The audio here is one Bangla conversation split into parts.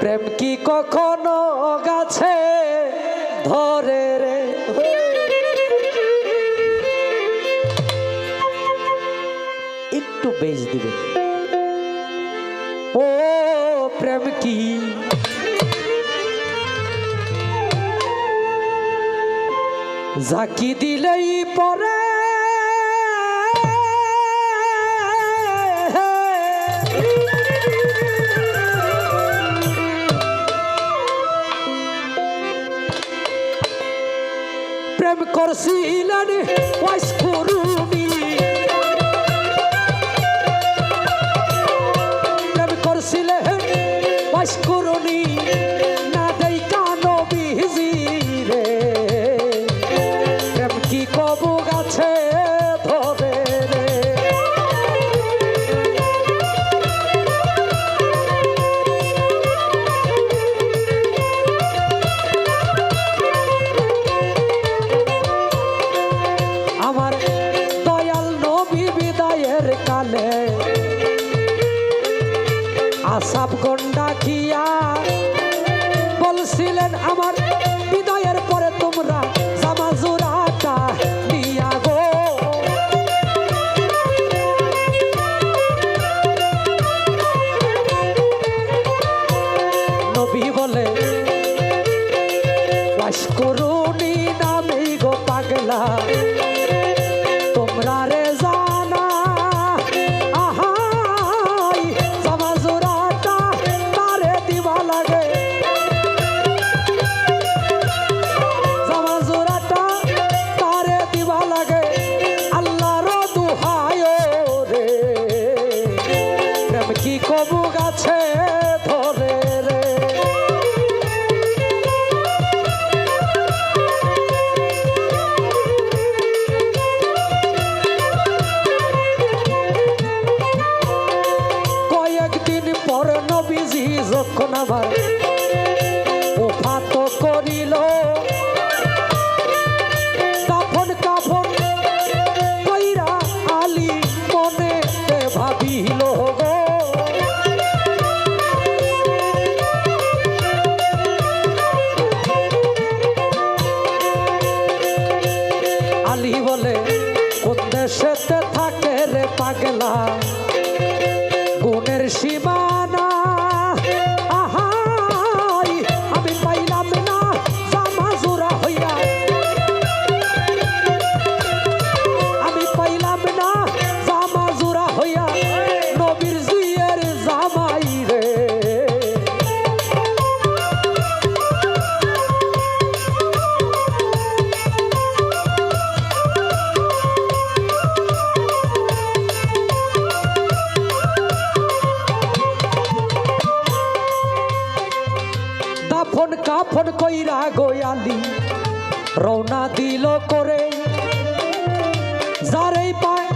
প্রেম কি কখনো গাছে ধরে রে? একটু বেশ দিবে। ও প্রেম কি? জাকি দিলেই পরে করছিলেন ওয়াইস করুনি। কবু আলী বলে কোন থাকে রে পাগলা। গুণের সীমানা গোয়ালি, রওনা দিল করে। যারেই পায়,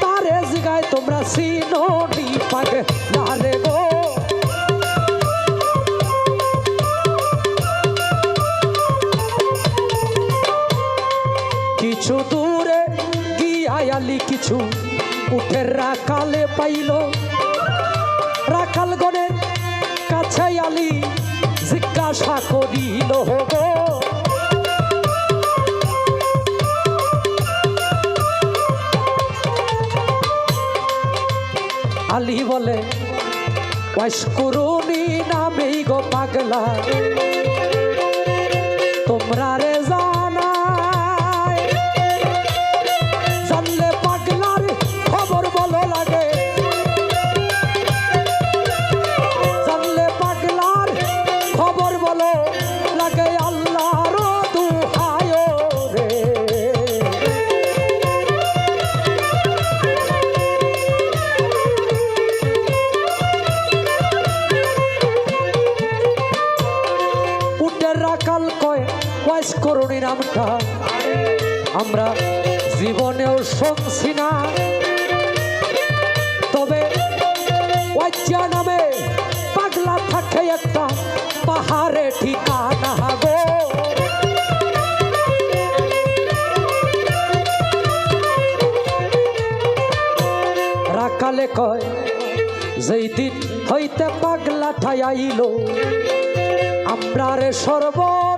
তারে জিগায় তোমরা সিনোনি পাগে লারে গো। কিছু দূরে গিয়ালি কিছু উঠের রাখালে পাইল। জিজ্ঞাসা করিল গো। আলি বলে নামেই গো পাগলা। তোমরা রে আমরা জীবনেও শুনছি না। তবে ওয়াজ্জা নামে পাগলা থাকে একটা পাহাড়ে ঠিকানা গো। রাখালে কয়, যেই দিন হইতে পাগলা ঠাইল আমরা রে সর্বনাশ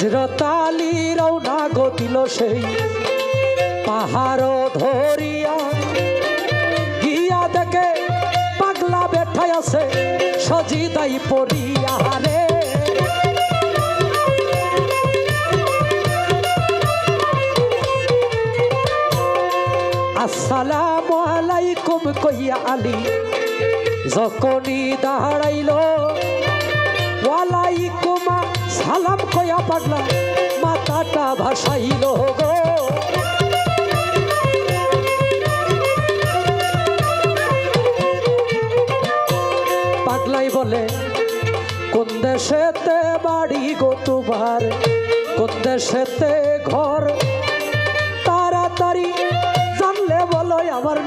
হজরত আলী রওনা গতিল সেই পাহাড় ধরিয়া। গিয়া দেখে পাগলা বেঠাই আছে, সজিদাই পড়িয়া রে আসসালামু আলাইকুম কইয়া আলী, যখনই দাঁড়াইল সালাম কয়া পাগলা, মাথাটা ভাসাইল গো। পাগলাই বলে, কোন দেশেতে বাড়ি গো তোমার? কোন দেশেতে ঘর? তাড়াতাড়ি জানলে বলো, আমার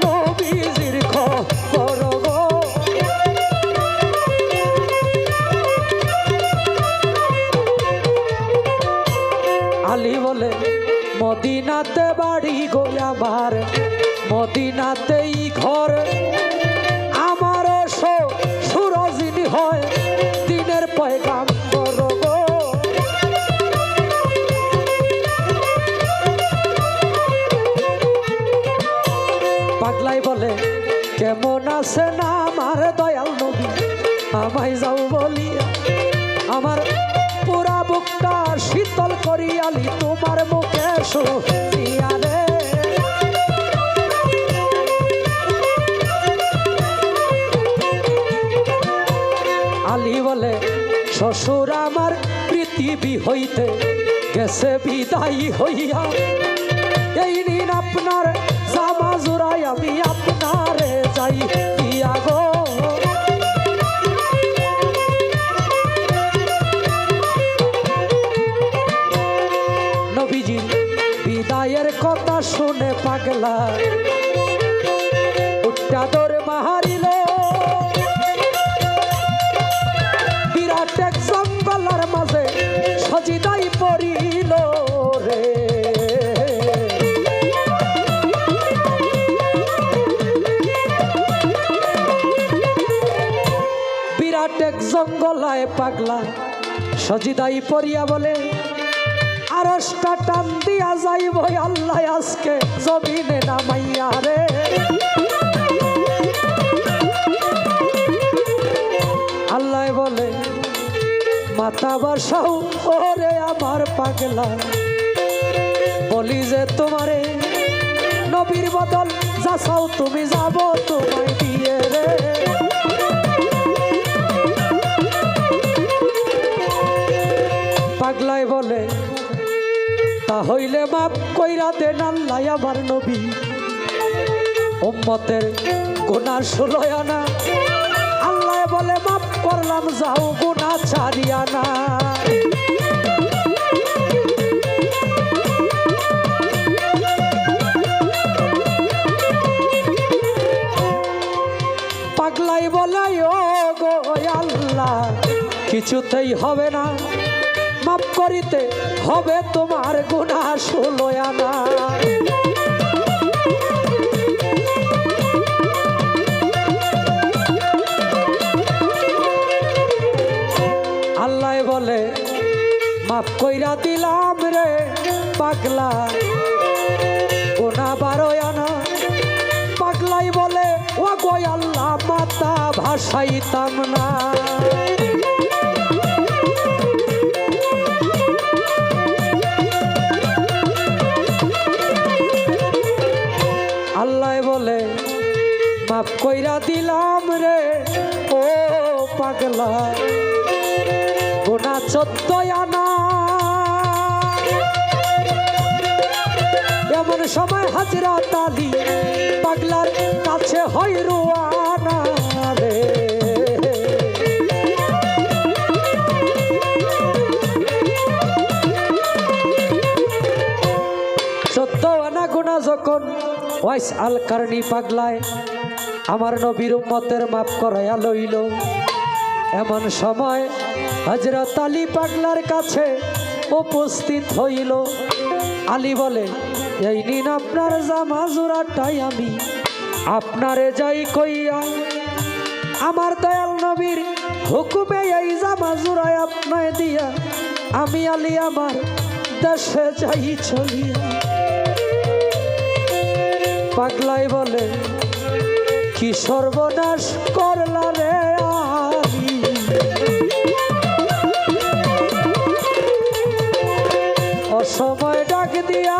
মদিনাতে বাড়ি গো আমার, মদিনাতেই ঘর। আমার সুরজিনী হয় দিনের পয়গাম পাগলাই বলে, কেমন আছে না আমার দয়াল নবী? আমায় যাও বলিয়া আমার শীতল করিয়ালি তোমার মুখে শুনিয়া রে। আলী বলে, শ্বশুর আমার পৃথিবী হইতে গেছে, বিদায়ী হইয়া। এই নিন আপনার জামা জোড়াই আমি আপনারে পাগলা। উঠটা দৌড়ে মাহারিল বিরাট এক জঙ্গলের মাঝে সজিদাই পড়িল রে। বিরাট এক জঙ্গলায় পাগলা, সজিদাই পড়িয়া বলে আরসটা টান দিয়া যাইব আল্লাহ আজকে জমিনে নামাইয়া রে। আল্লাহ বলে মাথা বাসাও ওরে আমার পাগলা। বলি যে তোমারে নবীর বদল যাচাও, তুমি যাব তোমায় দিয়ে রে। পাগলাই বলে হইলে মাপ কইরা দেন আল্লাহ আমার নবী। উম্মতের গুনাহ ষোলয় আনা। আল্লাহ বলে, মাপ করলাম, যাও গুনা ছাড়িয়া না। পাগলাই বলে ও গো আল্লাহ, কিছুতেই হবে না। করিতে হবে তোমার গুণা ষোলয় আনা। আল্লাহ বলে, মাফ কইরা দিলাম রে পাগলা। গোনা বারো আনা। পাগলাই বলে ও গো আল্লাহ, মাতা ভাসাইতাম না। কইরা দিলাম রে, ও পাগলা। গোনা চোদ্দ আনা। এমন সময় হাজরা তালি পাগলার কাছে হয় রোয়ানা রে। চোদ্দ আনা গোনা যখন ওয়াইস আল কারণী পাগলায় আমার নবীর উম্মতের মাপ করাইয়া লইল। এমন সময় হজরত আলী পাগলার কাছে উপস্থিত হইল। আলী বলে, এই নিন আপনার জামা জোড়াটাই আমি আপনারে যাই কইয়া। আমার দয়াল নবীর হুকুমে এই জামা জোড়ায় আপনায় দিয়া আমি আলী আমার দেশে যাই চলিয়া। পাগলাই বলে কি সর্বনাশ করলা রে আলী? অসময় ডাক দিয়া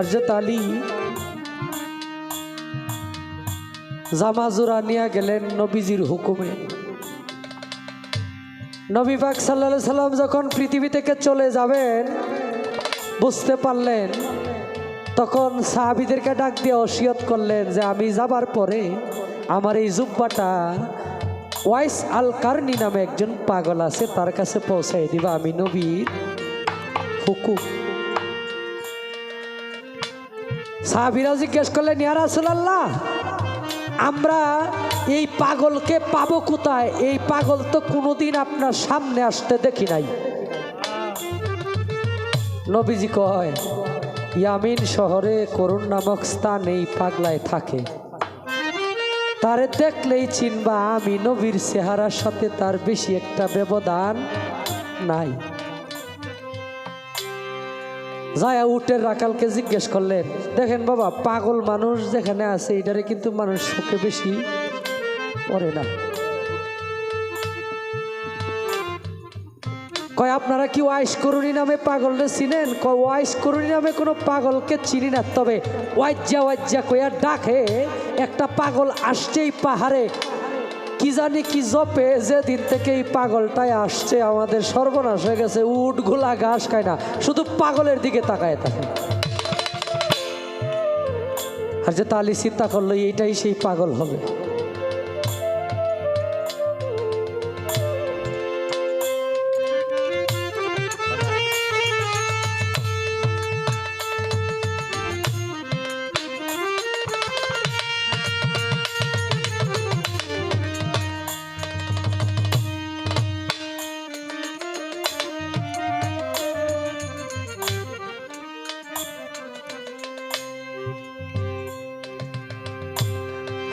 হরজত আলী জামাজুরা নিয়ে গেলেন নবীজির হুকুমে। নবী পাক সাল্লা সাল্লাম যখন পৃথিবী থেকে চলে যাবেন, বুঝতে পারলেন, তখন সাহাবিদেরকে ডাক দিয়ে অসিয়ত করলেন যে আমি যাবার পরে আমার এই জুব্বাটা ওয়াইস আল কার্নি নামে একজন পাগল আছে, তার কাছে পৌঁছাই দিবা, আমি নবীর হুকুম। সাহাবিরা জিজ্ঞেস করলেন, ইয়া রাসূলুল্লাহ, আমরা এই পাগলকে পাবো কোথায়? এই পাগল তো কোনোদিন আপনার সামনে আসতে দেখি নাই। নবীজি কয়, ইয়ামিন শহরে করুণ নামক স্থান এই পাগলায় থাকে। তারে দেখলেই চিনবা আমি নবীর চেহারার সাথে তার বেশি একটা ব্যবধান নাই। যায়া উটের রাখালকে জিজ্ঞেস করলেন দেখেন বাবা, পাগল মানুষ যেখানে আছে, এটারে কিন্তু মানুষ শোকে বেশি পড়ে না। কয়, আপনারা কি ওয়াইস করুণী নামে পাগলরে চিনেন? কয় ওয়াইস করুণী নামে কোনো পাগলকে চিনি না। তবে ওয়াজ্জা ওয়াজ্জা কইয়া ডাকে, একটা পাগল আসছেই পাহাড়ে জানি কি জপে, যেদিন থেকে এই পাগলটাই আসছে, আমাদের সর্বনাশ হয়ে গেছে উট গোলা ঘাস খায় না, শুধু পাগলের দিকে তাকায় থাকে। আর যে তালি চিন্তা করল, এইটাই সেই পাগল হবে।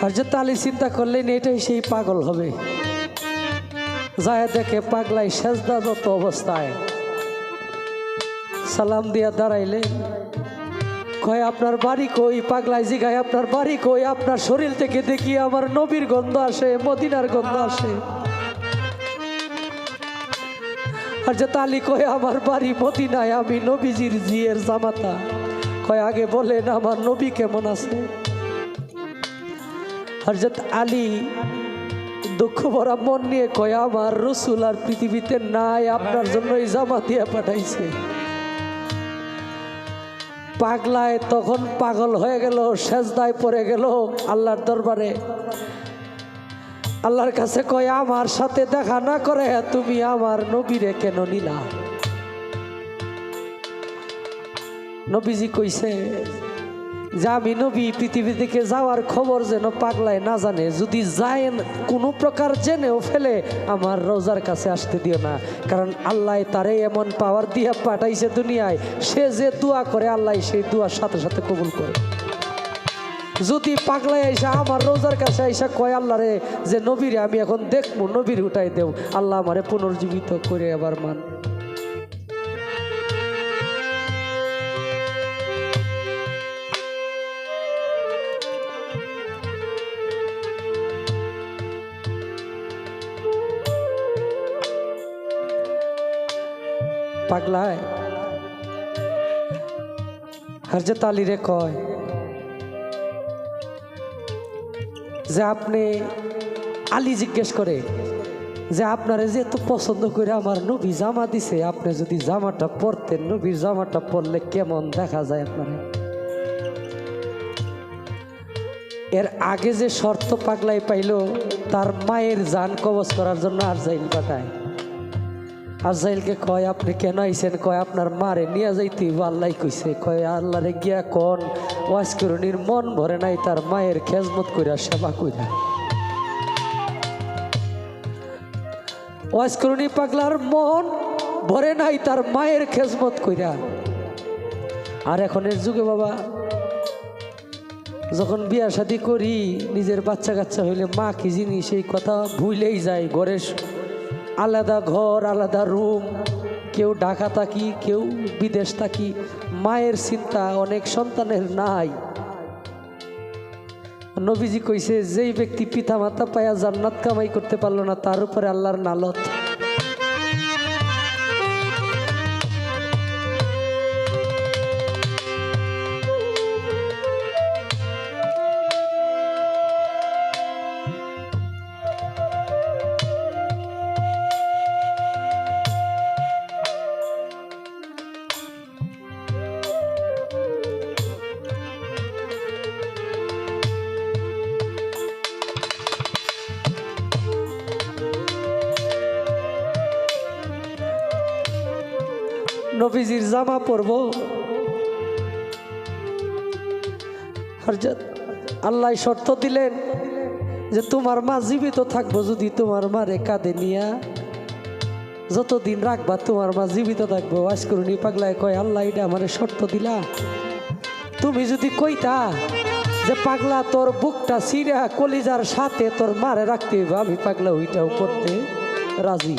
হরজত আলী চিন্তা করলেন, এটাই সেই পাগল হবে। যায় দেখে পাগলাই সেজদাদত অবস্থায়। সালাম দিয়া দাঁড়াইলে কয়, আপনার বাড়ি কই? পাগলাই জিগায়, আপনার বাড়ি কই? আপনার শরীর থেকে দেখি আমার নবীর গন্ধ আসে, মদিনার গন্ধ আসে। হরজত আলী কয়, আমার বাড়ি মদিনায়, আমি নবীজির জিয়ের জামাতা। কয়, আগে বলেন, আমার নবী কেমন আছে? হরজত আলী দুঃখ ভরা মন নিয়ে কয়, আমার রসুল আর পৃথিবীতে নাই, আপনার জন্য এই জামা দিয়ে পাঠাইছে। পাগলায় তখন পাগল হয়ে গেল, সেজদায় পড়ে গেল আল্লাহর দরবারে। আল্লাহর কাছে কয়, আমার সাথে দেখা না করে তুমি আমার নবীরে কেন নিলা? নবীজি কইছে যে আমি নবী, পৃথিবী থেকে যাওয়ার খবর যেন পাগলায় না জানে, যদি যায় কোনো প্রকার জেনেও ফেলে, আমার রোজার কাছে আসতে দিও না। কারণ আল্লাহ তারে এমন পাওয়ার দিয়ে পাঠাইছে দুনিয়ায়, সে যে দোয়া করে, আল্লাহ সেই দোয়ার সাথে সাথে কবুল করে। যদি পাগলায় আইসা, আমার রোজার কাছে আইসা কয়, আল্লাহ রে, যে নবীরে আমি এখন দেখব নবীর উঠাই দেও, আল্লাহ আমারে পুনর্জীবিত করে আবার মান। পাগলায়। হরজত আলী রে কয়, যে আপনি আলী জিজ্ঞেস করে, যে আপনারে যে পছন্দ করে আমার নবী জামা দিছে, আপনি যদি জামাটা পরতেন, নবীর জামাটা পরলে কেমন দেখা যায় আপনার? এর আগে যে শর্ত পাগলাই পাইল, তার মায়ের জান কবচ করার জন্য আর আরজাইল পাঠায়। আরজাইলকে কয়, আপনি কেন আইছেন? কয়, আপনার মারে নিয়ে যাইতে আল্লাহ কইছে। কয়, আল্লাহরে গিয়া কন, ওয়াজ করুনির মন ভরে নাই, তার মায়ের খেজমত কইরা সেবা কইরা। ওয়াজ করুনি পাগলার মন ভরে নাই, তার মায়ের খেজমত কইরা। আর এখনের যুগে বাবা, যখন বিয়া শাদি করি, নিজের বাচ্চা কাচ্চা হইলে মা কি জিনিস, এই কথা ভুলেই যায় স- আলাদা ঘর, আলাদা রুম, কেউ ঢাকা থাকি কেউ বিদেশ থাকি মায়ের চিন্তা, অনেক সন্তানের নাই। নবীজি কইছে, যেই ব্যক্তি পিতা মাতা পায়া জান্নাত কামাই করতে পারল না, তার উপরে আল্লাহর নালত। নবীজির জামা পরব। আল্লাহ শর্ত দিলেন যে তোমার মা জীবিত থাকব যদি তোমার মারে কাঁধে নিয়া। যতদিন রাখবা তোমার মা জীবিত থাকব। আজ করুনি পাগলায় কয়, আল্লাহ, এটা আমার শর্ত দিলা। তুমি যদি কইতা যে পাগলা তোর বুকটা সিরা কলিজার সাথে তোর মারে রাখতে হইব, আমি পাগলা ওইটাও করতে রাজি।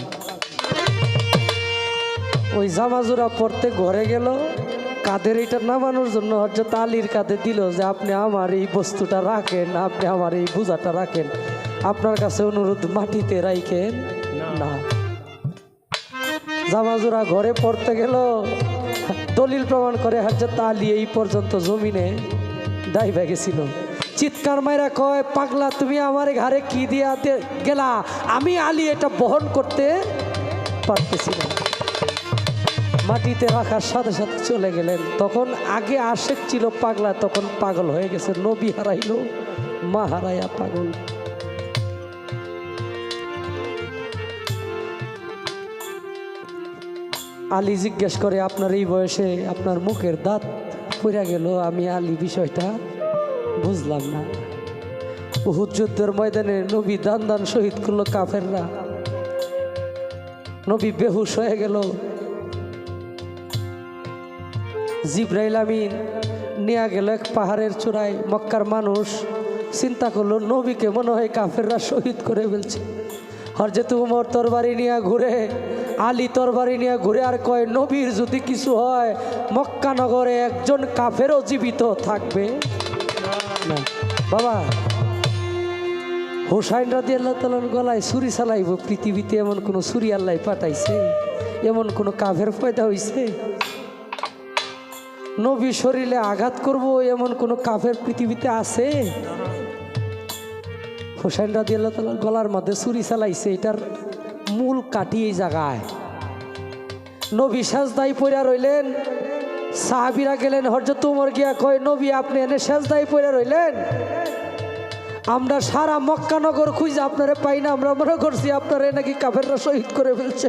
ওই জামাজোরা পড়তে ঘরে গেল। কাদের এটা নামানোর জন্য হজরত আলীর কাঁধে দিল যে আপনি আমার এই বস্তুটা রাখেন আপনি আমার এই বোঝাটা রাখেন। আপনার কাছে অনুরোধ মাটিতে রাইখেন। না। জামাজোরা ঘরে পড়তে গেল। দলিল প্রমাণ করে হজরত আলী এই পর্যন্ত জমিনে ডাইবা গেছিল। চিৎকার মাইরা কয় পাগলা তুমি আমার ঘরে কি দিয়া গেলা? আমি আলী এটা বহন করতে পারতেছি না। মাটিতে রাখার সাথে সাথে চলে গেলেন। তখন আগে আশেক ছিল পাগলা, তখন পাগল হয়ে গেছে। নবী হারাইলো, মা হারাইয়া পাগল। আলী জিজ্ঞেস করে, আপনার এই বয়সে আপনার মুখের দাঁত পড়া গেল? আমি আলী বিষয়টা বুঝলাম না। উহুদ যুদ্ধের ময়দানে নবী দান দান শহীদ করল কাফেররা। নবী বেহুশ হয়ে গেল। জিব্রাইল আমিন নিয়ে গেল এক পাহাড়ের চূড়ায় মক্কার মানুষ। চিন্তা করল, নবীকে মনে হয় কাফেররা শহীদ করে ফেলছে। হরজেতু উমর তরবারি নিয়ে ঘুরে, আলী তরবারি নিয়ে ঘুরে আর কয়, নবীর যদি কিছু হয়, মক্কা নগরে একজন কাফেরও জীবিত থাকবে। বাবা, হোসাইন রাদি আল্লাহ তালার গলায় ছুরি চালাইব, পৃথিবীতে এমন কোনো ছুরি আল্লাহ পাঠাইছে? এমন কোনো কাফের পয়দা হইছে? নবী শরীরে আঘাত করব, এমন কোনো কাফের পৃথিবীতে আছে? হোসেন রাজি আল্লাহ তালার গলার মধ্যে ছুরি চালাইছে, এটার মূল কাটি এই জায়গায়। নবী সাজদাই পইরা রইলেন। সাহাবিরা গেলেন হরজত উমর গিয়া কয়, নবী, আপনি এনে সাজদাই পইরা রইলেন? আমরা সারা মক্কানগর খুঁজে আপনারে পাই না, আমরা মনে করছি আপনারা নাকি কাফেররা শহীদ করে ফেলছে।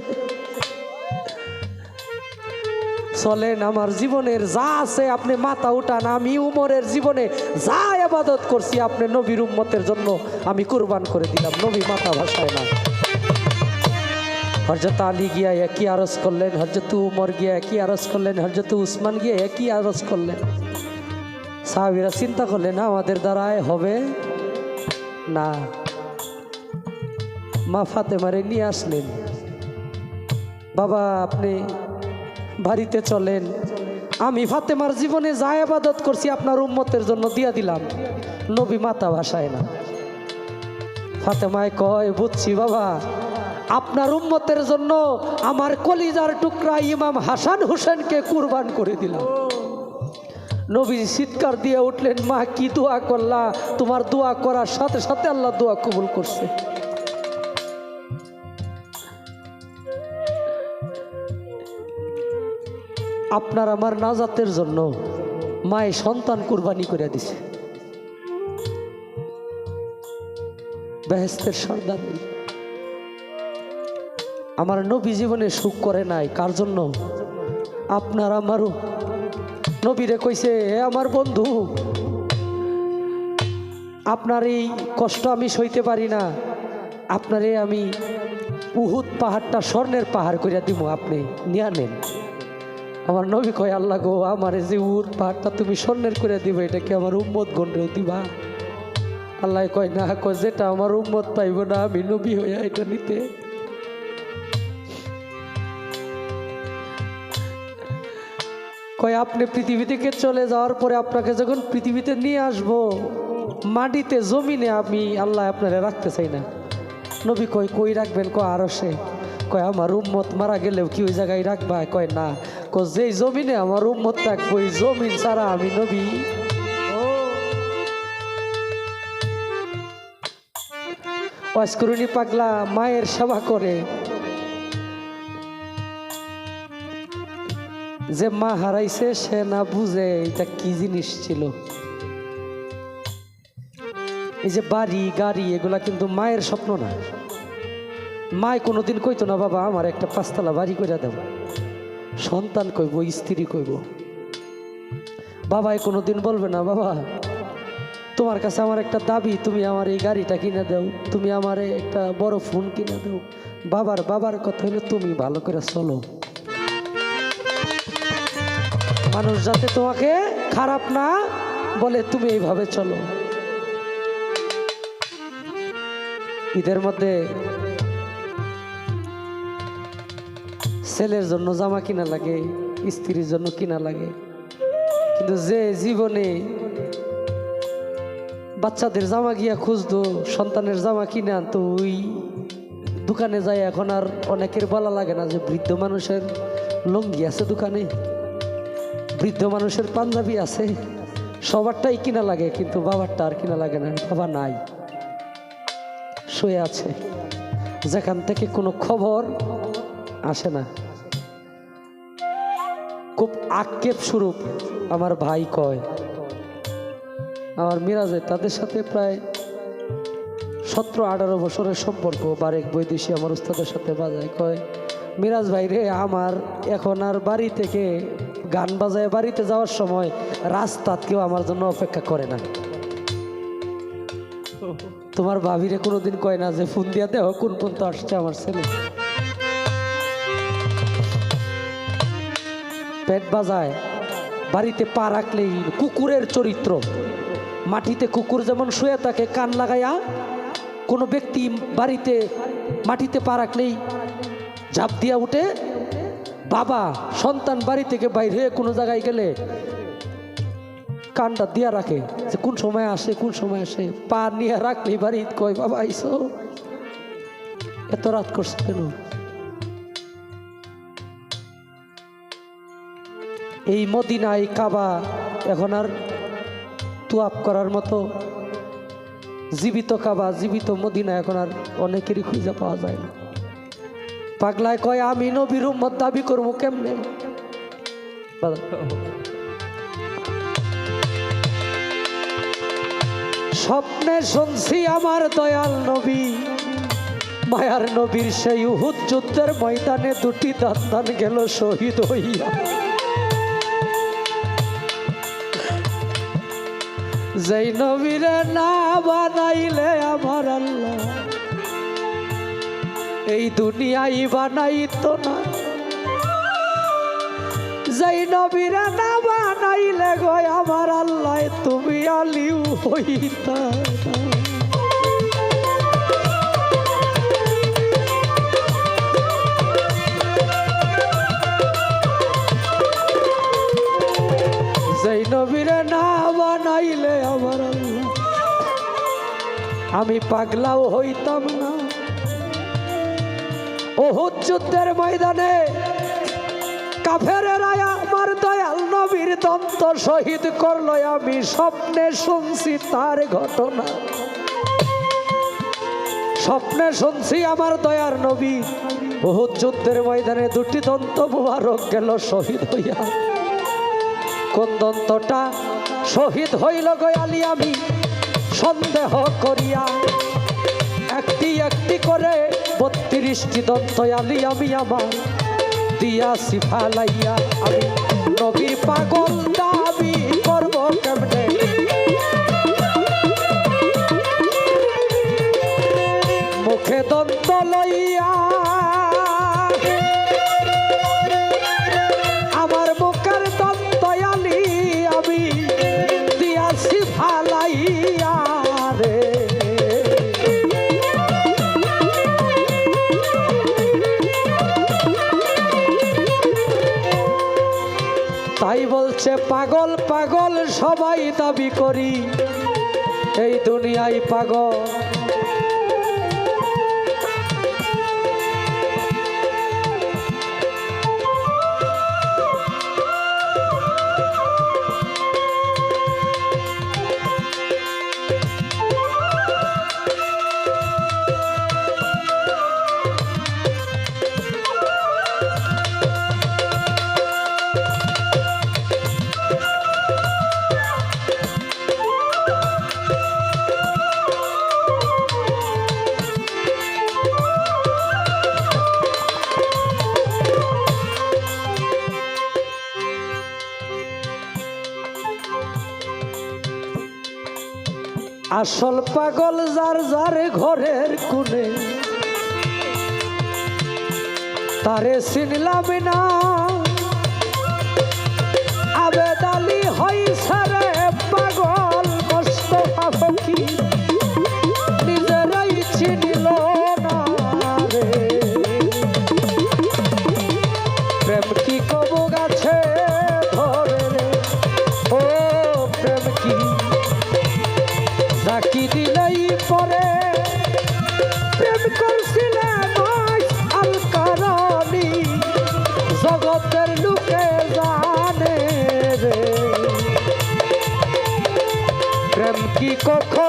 চলেন আমার জীবনের যা আছে আপনি মাথা উঠান, আমি উমরের জীবনে যা আবাদত করছি আপনি নবীর উম্মতের জন্য আমি কুরবান করে দিলাম। নবী মাথা ভাসায় না। হরজত আলী গিয়া একই আরজ করলেন হরজত উমর গিয়া একই আরজ করলেন হরজত উসমান গিয়া একই আরজ করলেন। সাহাবিরা চিন্তা করলেন, আমাদের দ্বারায় হবে না। মা ফাতেমারে নিয়ে আসলেন। বাবা, আপনি বাড়িতে চলেন। আমি ফাতেমার জীবনে যা আবাদত করছি আপনার উম্মতের জন্য দিয়া দিলাম। নবী মাতা ভাষায় না। ফাতেমায় কয়, বুঝছি বাবা, আপনার উম্মতের জন্য আমার কলিজার টুকরা ইমাম হাসান হোসেনকে কুরবান করে দিলাম। নবী চিৎকার দিয়ে উঠলেন, মা, কি দোয়া করলা? তোমার দোয়া করার সাথে সাথে আল্লাহ দোয়া কবুল করছে। আপনার আমার নাজাতের জন্য মায়ে সন্তান কুরবানি করে দিছে। বেহেস্তের সর্দার আমার নবী জীবনে সুখ করে নাই, কার জন্য? আপনার আমারও। নবীরে কইছে, এ আমার বন্ধু, আপনার এই কষ্ট আমি সইতে পারি না। আপনারে আমি উহুদ পাহাড়টা স্বর্ণের পাহাড় করিয়া দিব আপনি নিয়া নেন। আমার নবী কয়, আল্লাহ গো, আমার যে উহুদ পাহাড়টা তুমি স্বর্ণের করে দিবে, এটা কি আমার উম্মত গন্ডেও দিবা? আল্লাহ কয়, না কয় যেটা আমার উম্মত পাইব না, আমি নবী হইয়া এটা নিতে। কয়, আপনি পৃথিবী থেকে চলে যাওয়ার পরে আপনাকে যখন পৃথিবীতে নিয়ে আসব, মাটিতে, জমিনে আমি আল্লাহ আপনারা রাখতে চাই না। নবী কয়, কই রাখবেন? কয় আরও সে কয়, আমার উম্মত মারা গেলেও কি ওই জায়গায় রাখবা? কয়, না। যেই জমিনে আমার উম্মত থাকব ওই জমিন ছাড়া আমি নবী। পাগলা, মায়ের সেবা করে। যে মা হারাইছে, সে না বুঝে এটা কি জিনিস ছিল। এই যে বাড়ি, গাড়ি, এগুলা কিন্তু মায়ের স্বপ্ন না। মায় কোনোদিন কইতো না, বাবা, আমার একটা পাঁচতলা বাড়ি করে দেব। সন্তান কইব, স্ত্রী কইব। বাবাই কোনোদিন বলবে না, বাবা, তোমার কাছে আমার একটা দাবি, তুমি আমার এই গাড়িটা কিনে দাও, তুমি আমার একটা বড় ফোন কিনে দাও। বাবার বাবার কথা হলো তুমি ভালো করে চলো। মানুষ যাতে তোমাকে খারাপ না বলে, তুমি এইভাবে চলো। ঈদের মধ্যে ছেলের জন্য জামা কিনা লাগে, স্ত্রীর জন্য কিনা লাগে। কিন্তু যে জীবনে বাচ্চাদের জামা গিয়া খুঁজতো, সন্তানের জামা কিনে আনতো, ওই দোকানে যায় এখন আর অনেকের বলা লাগে না যে বৃদ্ধ মানুষের লঙ্গি আছে দোকানে, বৃদ্ধ মানুষের পাঞ্জাবি আছে, সবারটাই কিনা লাগে, কিন্তু বাবারটা আর কিনা লাগে না, বাবা নাই, শুয়ে আছে। যেখান থেকে কোনো খবর আসে না। খুব আক্ষেপ স্বরূপ আমার ভাই কয়। আমার মিরাজে তাদের সাথে প্রায় সতেরো, আঠারো বছরের সম্পর্ক, বারেক বৈদেশি আমার উস্তাদের সাথে বাজায় কয়, মিরাজ ভাই রে, আমার এখন আর বাড়ি থেকে গান বাজায় বাড়িতে যাওয়ার সময় রাস্তাত কেউ আমার জন্য অপেক্ষা করে না। তোমার ভাবিরে কোনোদিন কয় না যে ফোন দিয়া দেও কোন পর্যন্ত আসছে আমার ছেলে? পেট বাজায়, বাড়িতে পা রাখলেই কুকুরের চরিত্র। মাটিতে কুকুর যেমন শুয়ে থাকে, কান লাগাইয়া কোনো ব্যক্তি বাড়িতে মাটিতে পা রাখলেই ঝাঁপ দিয়া উঠে, বাবা, সন্তান বাড়ি থেকে বাইরে হয়ে কোনো জায়গায় গেলে কানটা দিয়া রাখে যে কোন সময় আসে, কোন সময় আসে। পা নিয়ে রাখলেই বাড়ি কয়, বাবা, আইসো। এত রাত করছে কেন? এই মদিনা এই কাবা এখন আর তুয়াপ করার মতো জীবিত কাবা, জীবিত মদিনা এখন আর অনেকেরই খুঁজে পাওয়া যায় না। পাগলায় কয়, আমি নবীর উম্মত, দাবি করব কেমনে? স্বপ্নে শুনছি আমার দয়াল নবী, মায়ার নবীর সেই উহুদ যুদ্ধের ময়দানে দুটি দান্তান গেল শহীদ হইয়া। যেই নবীরে না বানাইলে আমার আল্লাহ, এই দুনিয়াই বানাইতো না। যেই নবীরে না বানাইলে গো আমার আল্লাহ, তুমি আলিউ হইতা যেই নবীরে না আমার আমি পাগলাও হইতাম না। ওহুদ যুদ্ধের ময়দানে কাফেরেরা আমার দয়াল নবীর দন্ত শহীদ করল, আমি স্বপ্নে শুনছি তার ঘটনা। স্বপ্নে শুনছি আমার দয়ার নবী। বহুত যুদ্ধের ময়দানে দুটি দন্ত মুবারক গেল শহীদ হইয়া। কোন দন্তটা শহীদ হইল গয়ালি আমি। সন্দেহ করিয়া একটি একটি করে বত্রিশটি দন্ত আলি আমি আমার দিয়া সিফালাইয়া আমি। নবীর পাগল দাবি করব কেমনে? মুখে দন্ত লইয়া তাই বলছে পাগল পাগল সবাই দাবি করি। এই দুনিয়ায় পাগল। আসল পাগল যার যার ঘরের কোণে। তারে চিনলাম না। আবেদালি হইছে কখনো